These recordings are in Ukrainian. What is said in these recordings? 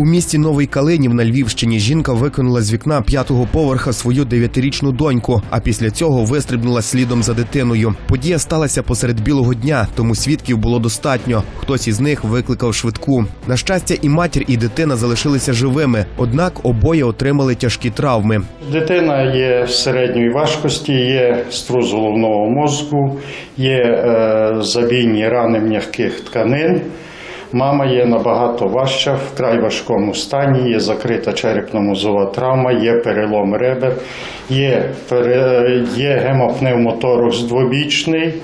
У місті Новий Калинів на Львівщині жінка викинула з вікна п'ятого поверха свою дев'ятирічну доньку, а після цього вистрибнула слідом за дитиною. Подія сталася посеред білого дня, тому свідків було достатньо. Хтось із них викликав швидку. На щастя, і матір, і дитина залишилися живими, однак обоє отримали тяжкі травми. Дитина є середньої важкості, є струс головного мозку, є е, забійні рани м'яких тканин. Мама є набагато важча, в край важкому стані, є закрита черепно-мозова травма, є перелом ребер, є, є гемопневмоторакс двобічний,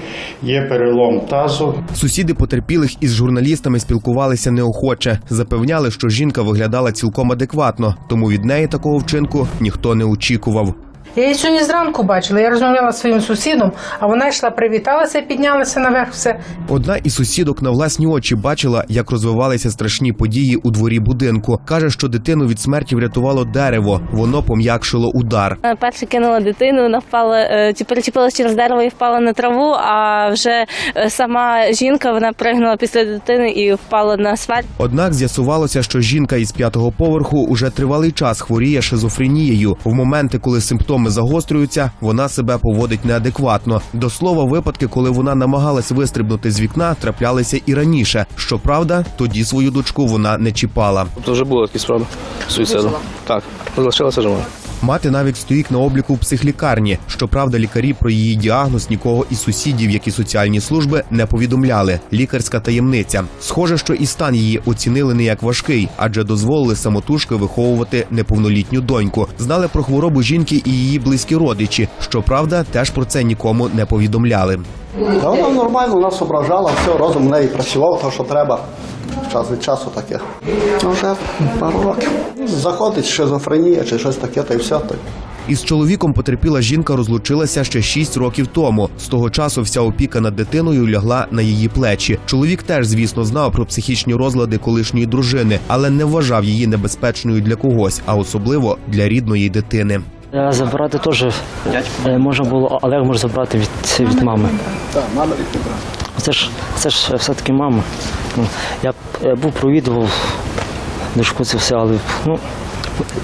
є перелом тазу. Сусіди потерпілих із журналістами спілкувалися неохоче. Запевняли, що жінка виглядала цілком адекватно, тому від неї такого вчинку ніхто не очікував. Я її сьогодні зранку бачила. Я розмовляла зі своїм сусідом, а вона йшла, привіталася, піднялася наверх. Все Одна із сусідок на власні очі бачила, як розвивалися страшні події у дворі будинку. каже, що дитину від смерті врятувало дерево. Воно пом'якшило удар. Перше кинула дитину, вона впала, е, ті перечепилась через дерево і впала на траву. А вже е, сама жінка вона пригнула після дитини і впала на асфальт. Однак з'ясувалося, що жінка із п'ятого поверху уже тривалий час хворіє шизофренією. В моменти, коли симптоми загострюються, вона себе поводить неадекватно. До слова, випадки, коли вона намагалась вистрибнути з вікна, траплялися і раніше. Щоправда, тоді свою дочку вона не чіпала. Тобто вже були такі справи суїциду. Так, залишилася жива. Мати навіть стоїть на обліку в психлікарні. Щоправда, лікарі про її діагноз нікого із сусідів, як і соціальні служби, не повідомляли. Лікарська таємниця. Схоже, що і стан її оцінили не як важкий, адже дозволили самотужки виховувати неповнолітню доньку. Знали про хворобу жінки і її близькі родичі. Щоправда, теж про це нікому не повідомляли. Та вона нормально нас ображала, все, розум в неї працював, то що треба. Час від часу таке. Ну, Вже пару років. Заходить шизофренія чи щось таке, та й все. Та й Із чоловіком потерпіла жінка розлучилася ще 6 років тому. З того часу вся опіка над дитиною лягла на її плечі. Чоловік теж, звісно, знав про психічні розлади колишньої дружини, але не вважав її небезпечною для когось, а особливо для рідної дитини. Е, Забирати теж е, можна було, Олег може забрати від, від мами. Так, мама відібрати. Це ж це ж все-таки мама. Ну, Я був провідував дочку це все, але ну,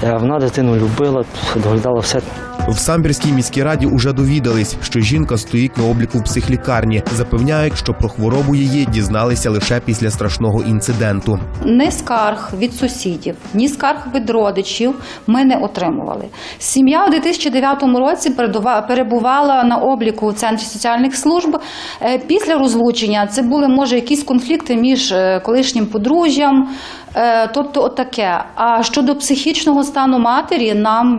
вона дитину любила, доглядала все. В Самбірській міській раді уже довідались, що жінка стоїть на обліку в психлікарні. Запевняють, що про хворобу її дізналися лише після страшного інциденту. Ні скарг від сусідів, ні скарг від родичів ми не отримували. Сім'я у 2009 році перебувала на обліку у центрі соціальних служб. Е, Після розлучення це були може якісь конфлікти між е, колишнім подружжям, е, тобто отаке. А щодо психічного стану матері, нам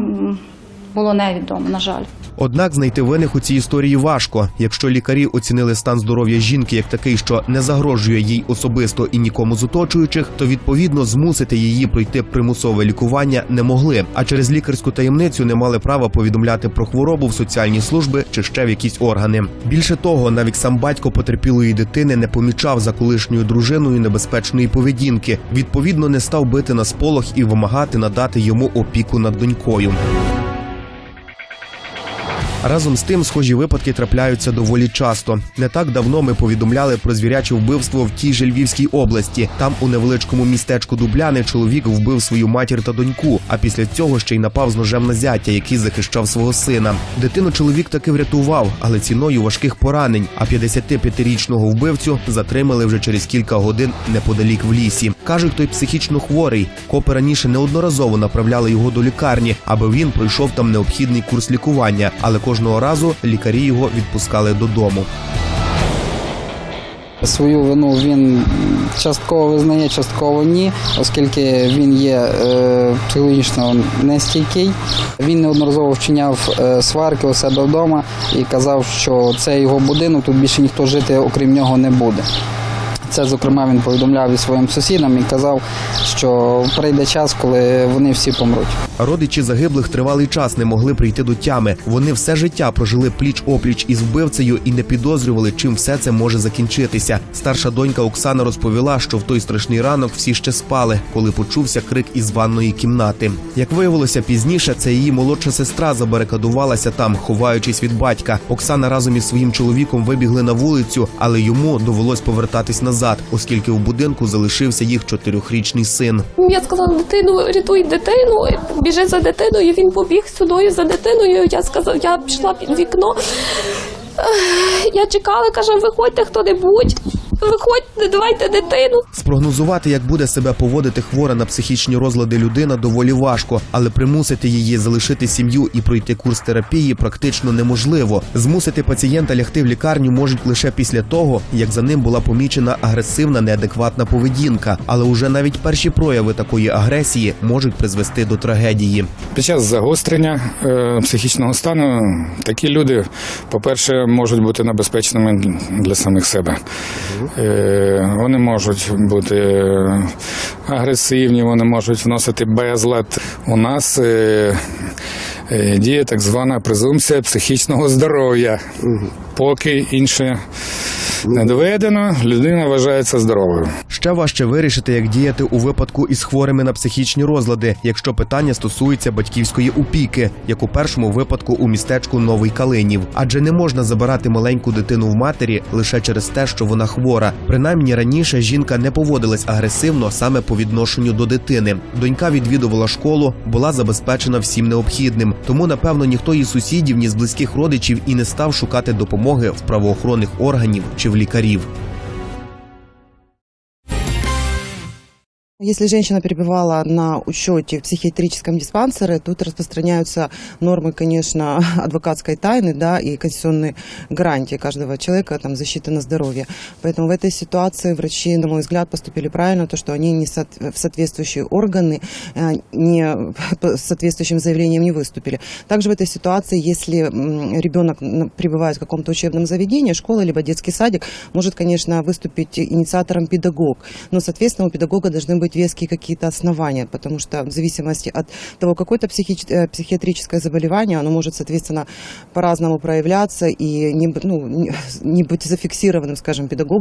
було невідомо, на жаль. Однак знайти винних у цій історії важко. Якщо лікарі оцінили стан здоров'я жінки як такий, що не загрожує їй особисто і нікому з оточуючих, то відповідно змусити її пройти примусове лікування не могли. А через лікарську таємницю не мали права повідомляти про хворобу в соціальні служби чи ще в якісь органи. Більше того, навіть сам батько потерпілої дитини не помічав за колишньою дружиною небезпечної поведінки. Відповідно, не став бити на сполох і вимагати надати йому опіку над донькою. Разом з тим, схожі випадки трапляються доволі часто. Не так давно ми повідомляли про звіряче вбивство в тій же Львівській області. Там, у невеличкому містечку Дубляни, чоловік вбив свою матір та доньку, а після цього ще й напав з ножем на зятя, який захищав свого сина. Дитину чоловік таки врятував, але ціною важких поранень. А 55-річного вбивцю затримали вже через кілька годин неподалік в лісі. Кажуть, той психічно хворий. Копи раніше неодноразово направляли його до лікарні, аби він пройшов там необхідний курс лікування, але кожного разу лікарі його відпускали додому. Свою вину він частково визнає, частково ні, оскільки він є е, психологічно нестійкий. Він неодноразово вчиняв е, сварки у себе вдома і казав, що це його будинок, тут більше ніхто жити окрім нього не буде. Це, зокрема, він повідомляв і своїм сусідам і казав, що прийде час, коли вони всі помруть. Родичі загиблих тривалий час не могли прийти до тями. Вони все життя прожили пліч опліч із вбивцею і не підозрювали, чим все це може закінчитися. Старша донька Оксана розповіла, що в той страшний ранок всі ще спали, коли почувся крик із ванної кімнати. Як виявилося пізніше, це її молодша сестра забарикадувалася там, ховаючись від батька. Оксана разом із своїм чоловіком вибігли на вулицю, але йому довелось повертатись назад. Назад, оскільки у будинку залишився їх чотирьохрічний син. Я сказала дитину, рятуй дитину, біжи за дитиною. Він побіг сюди за дитиною. Я сказала, я пішла під вікно. Я чекала, каже, виходьте хто-небудь, виходьте, давайте дитину. Спрогнозувати, як буде себе поводити хвора на психічні розлади людина, доволі важко, але примусити її залишити сім'ю і пройти курс терапії практично неможливо. Змусити пацієнта лягти в лікарню можуть лише після того, як за ним була помічена агресивна неадекватна поведінка. Але уже навіть перші прояви такої агресії можуть призвести до трагедії. Під час загострення е, психічного стану такі люди, по-перше, можуть бути небезпечними для самих себе. Е, вони можуть бути е, агресивні, вони можуть вносити безлад. У нас е, діє так звана презумпція психічного здоров'я. Поки інше не доведено, людина вважається здоровою. Ще важче вирішити, як діяти у випадку із хворими на психічні розлади, якщо питання стосується батьківської опіки, як у першому випадку у містечку Новий Калинів. Адже не можна забирати маленьку дитину в матері лише через те, що вона хвора. Принаймні раніше жінка не поводилась агресивно саме по відношенню до дитини. Донька відвідувала школу, була забезпечена всім необхідним. Тому, напевно, ніхто із сусідів, ні з близьких родичів і не став шукати допомоги в правоохоронних органів чи в лікарів. Если женщина перебывала на учете в психиатрическом диспансере, тут распространяются нормы, конечно, адвокатской тайны да, и конституционные гарантии каждого человека, там, защиты на здоровье. Поэтому в этой ситуации врачи, на мой взгляд, поступили правильно, то, что они не соот- в соответствующие органы э, не с соответствующим заявлением не выступили. Также в этой ситуации, если ребенок пребывает в каком-то учебном заведении, школа либо детский садик, может, конечно, выступить инициатором педагог, но, соответственно, у педагога должны быть веские какие-то основания, потому что в зависимости от того, какое-то психич- э, психиатрическое заболевание, оно может, соответственно, по-разному проявляться и не, б- ну, не- не быть зафиксированным, скажем, педагогом.